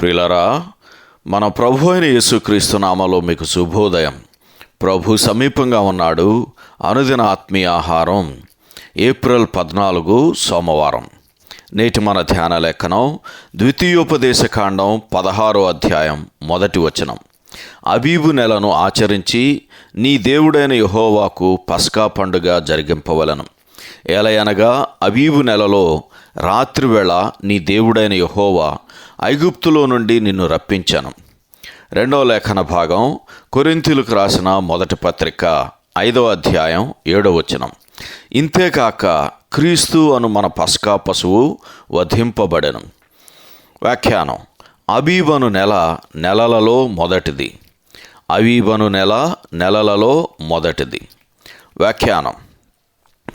ప్రిలరా మన ప్రభు అయిన యేసుక్రీస్తు నామలో మీకు శుభోదయం. ప్రభు సమీపంగా ఉన్నాడు అనుదిన ఆత్మీయ ఆహారం ఏప్రిల్ పద్నాలుగు సోమవారం. నేటి మన ధ్యాన లేఖనం ద్వితీయోపదేశ కాండం పదహారో అధ్యాయం మొదటి వచనం. అబీబు నెలను ఆచరించి నీ దేవుడైన యహోవాకు పస్కా పండుగ జరిగింపవలను. ఏలయనగా అబీబు నెలలో రాత్రివేళ నీ దేవుడైన యహోవా ఐగుప్తులో నుండి నిన్ను రప్పించాను. రెండవ లేఖన భాగం కొరింతిలకు రాసిన మొదటి పత్రిక ఐదవ అధ్యాయం ఏడవ వచనం. ఇంతేకాక క్రీస్తు అను మన పస్కా పశువు వధింపబడెను. వ్యాఖ్యానం అబీబను నెల నెలలలో మొదటిది. అబీబను నెల నెలలలో మొదటిది. వ్యాఖ్యానం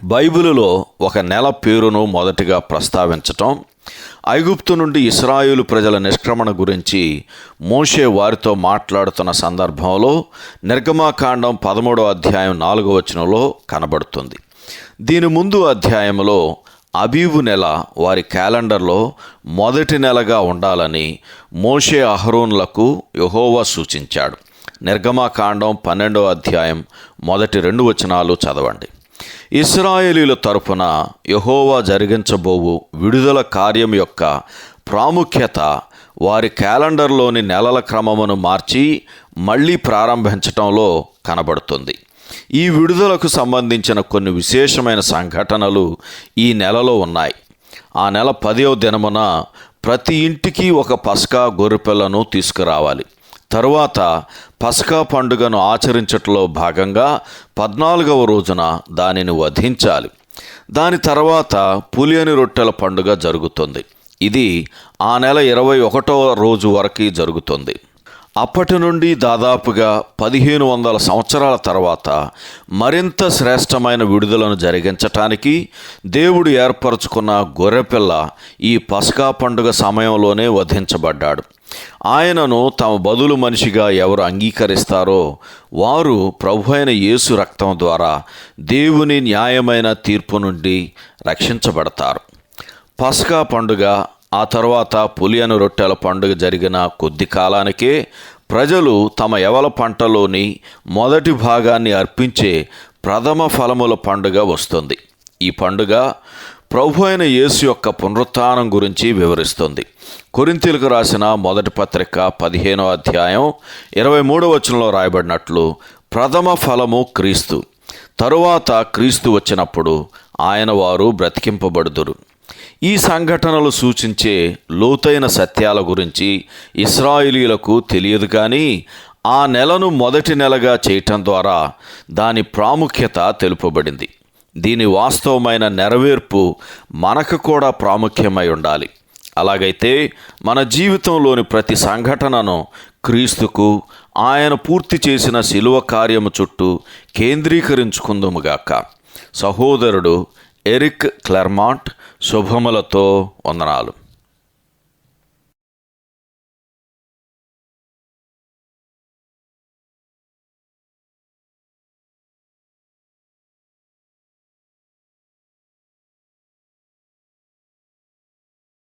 బైబిలులో ఒక నెల పేరును మొదటిగా ప్రస్తావించటం ఐగుప్తు నుండి ఇస్రాయేలు ప్రజల నిష్క్రమణ గురించి మోషే వారితో మాట్లాడుతున్న సందర్భంలో నిర్గమాకాండం పదమూడవ అధ్యాయం నాలుగవ వచనంలో కనబడుతుంది. దీని ముందు అధ్యాయంలో అబీబు నెల వారి క్యాలెండర్లో మొదటి నెలగా ఉండాలని మోషే అహరోన్లకు యహోవా సూచించాడు. నిర్గమాకాండం పన్నెండవ అధ్యాయం మొదటి రెండు వచనాలు చదవండి. ఇస్రాయేలీల తరపున యహోవా జరిగించబోవు విడుదల కార్యం యొక్క ప్రాముఖ్యత వారి క్యాలెండర్లోని నెలల క్రమమును మార్చి మళ్ళీ ప్రారంభించటంలో కనబడుతుంది. ఈ విడుదలకు సంబంధించిన కొన్ని విశేషమైన సంఘటనలు ఈ నెలలో ఉన్నాయి. ఆ నెల పదవ దినమున ప్రతి ఇంటికి ఒక పస్కా గొర్రెపిల్లను తీసుకురావాలి. తరువాత పసకా పండుగను ఆచరించటంలో భాగంగా పద్నాలుగవ రోజున దానిని వధించాలి. దాని తర్వాత పులియని రొట్టెల పండుగ జరుగుతుంది. ఇది ఆ నెల ఇరవై ఒకటవ రోజు వరకు జరుగుతుంది. అప్పటి నుండి దాదాపుగా పదిహేను వందల సంవత్సరాల తర్వాత మరింత శ్రేష్టమైన విడుదలను జరిగించటానికి దేవుడు ఏర్పరచుకున్న గొర్రెపిల్ల ఈ పస్కా పండుగ సమయంలోనే వధించబడ్డాడు. ఆయనను తమ బదులు మనిషిగా ఎవరు అంగీకరిస్తారో వారు ప్రభు అయిన యేసు రక్తం ద్వారా దేవుని న్యాయమైన తీర్పు నుండి రక్షించబడతారు. పస్కా పండుగ ఆ తర్వాత పులియను రొట్టెల పండుగ జరిగిన కొద్ది కాలానికే ప్రజలు తమ ఎవల పంటలోని మొదటి భాగాన్ని అర్పించే ప్రథమ ఫలముల పండుగ వస్తుంది. ఈ పండుగ ప్రభు అయిన యేసు యొక్క పునరుత్నం గురించి వివరిస్తుంది. కొరింతీలకు రాసిన మొదటి పత్రిక పదిహేనో అధ్యాయం ఇరవై మూడో వచనంలో రాయబడినట్లు ప్రథమ ఫలము క్రీస్తు. తరువాత క్రీస్తు వచ్చినప్పుడు ఆయన వారు బ్రతికింపబడుదురు. ఈ సంఘటనలు సూచించే లోతైన సత్యాల గురించి ఇస్రాయిలీలకు తెలియదు కానీ ఆ నెలను మొదటి నెలగా చేయటం ద్వారా దాని ప్రాముఖ్యత తెలుపబడింది. దీని వాస్తవమైన నెరవేర్పు మనకు కూడా ప్రాముఖ్యమై ఉండాలి. అలాగైతే మన జీవితంలోని ప్రతి సంఘటనను క్రీస్తుకు ఆయన పూర్తి చేసిన శిలువ కార్యము చుట్టూ కేంద్రీకరించుకుందుముగాక సహోదరుడు ఎరిక్ క్లెర్మాంట్ శుభములతో వందనాలు.